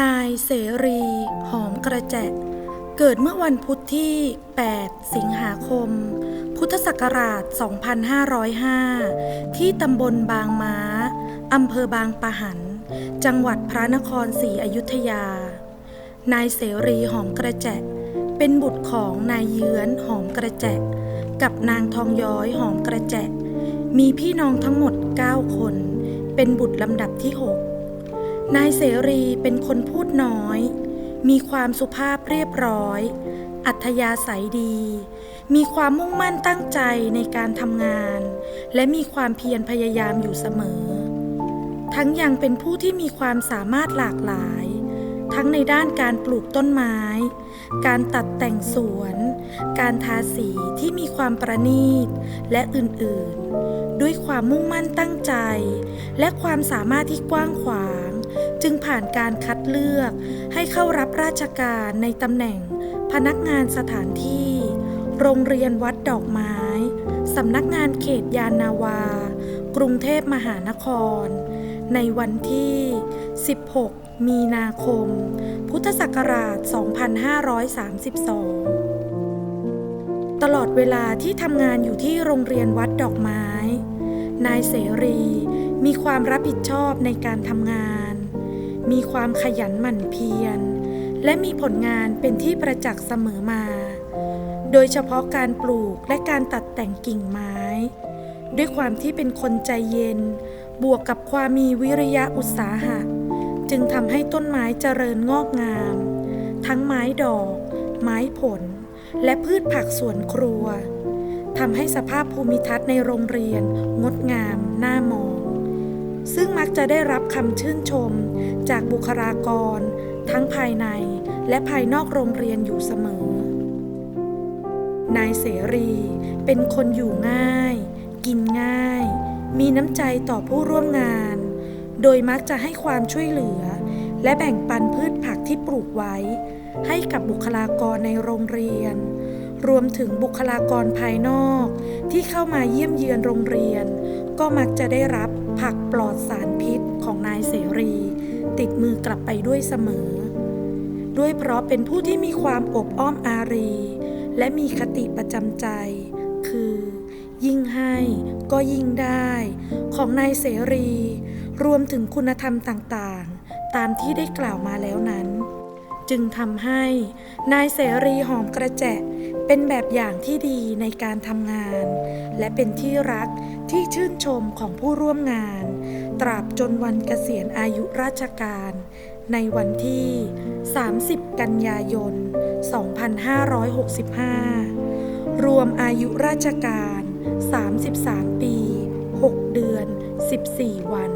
นายเสรี หอมกระแจเกิดเมื่อวันพุธที่ 8 สิงหาคม พุทธศักราช 2505 ที่ตำบลบางม้า อำเภอบางปะหัน จังหวัดพระนครศรีอยุธยา นายเสรีหอมกระแจเป็นบุตรของนายเยื้อนหอมกระแจกับนางทองย้อยหอมกระแจมีพี่น้องทั้งหมด 9 คน เป็นบุตรลำดับที่ 6 นายเสรีเป็นคนพูดน้อย มีความสุภาพเรียบร้อย อัธยาศัยดี มีความมุ่งมั่นตั้งใจในการทำงาน และมีความเพียรพยายามอยู่เสมอ ทั้งยังเป็นผู้ที่มีความสามารถหลากหลาย ทั้งในด้านการปลูกต้นไม้ การตัดแต่งสวน การทาสีที่มีความประณีต และอื่นๆ ด้วยความมุ่งมั่นตั้งใจ และความสามารถที่กว้างขวาง จึงผ่านการคัดเลือกให้เข้ารับราชการในตำแหน่ง พนักงานสถานที่ โรงเรียนวัดดอกไม้ สำนักงานเขตยานนาวา กรุงเทพมหานคร ในวันที่ 16 มีนาคม พุทธศักราช 2532 ตลอดเวลาที่ทำงานอยู่ที่โรงเรียนวัดดอกไม้ นายเสรีมีความรับผิดชอบในการทำงาน มีความขยันหมั่นเพียร และมีผลงานเป็นที่ประจักษ์เสมอมา โดยเฉพาะการปลูกและการตัดแต่งกิ่งไม้ ด้วยความที่เป็นคนใจเย็น บวกกับความมีวิริยะอุตสาหะ จึงทำให้ต้นไม้เจริญงอกงาม ทั้งไม้ดอก ไม้ผล และพืชผักสวนครัวทำให้สภาพภูมิทัศน์ในโรงเรียน งดงาม น่ามอง ซึ่งมักจะได้รับคำชื่นชม จากบุคลากร ทั้งภายในและภายนอกโรงเรียนอยู่เสมอ นายเสรีเป็นคนอยู่ง่าย กินง่าย มีน้ำใจต่อผู้ร่วมงาน โดยมักจะให้ความช่วยเหลือ และแบ่งปันพืชผักที่ปลูกไว้ ให้กับบุคลากรในโรงเรียน รวมถึงบุคลากรภายนอก ที่เข้ามาเยี่ยมเยือนโรงเรียน ก็มักจะได้รับผักปลอดสารพิษของนายเสรี ติดมือกลับไปด้วยเสมอ ด้วยเพราะเป็นผู้ที่มีความอบอ้อมอารี และมีคติประจำใจ คือ ยิ่งให้ก็ยิ่งได้ ของนายเสรี รวมถึงคุณธรรมต่างๆ ตามที่ได้กล่าวมาแล้วนั้น จึงทำให้นายเสรีหอมกระแจะเป็นแบบอย่างที่ดีในการทำงาน และเป็นที่รักที่ชื่นชมของผู้ร่วมงาน ตราบจนวันเกษียณอายุราชการ ในวันที่ 30 กันยายน 2565 รวมอายุราชการ 33 ปี 6 เดือน 14 วัน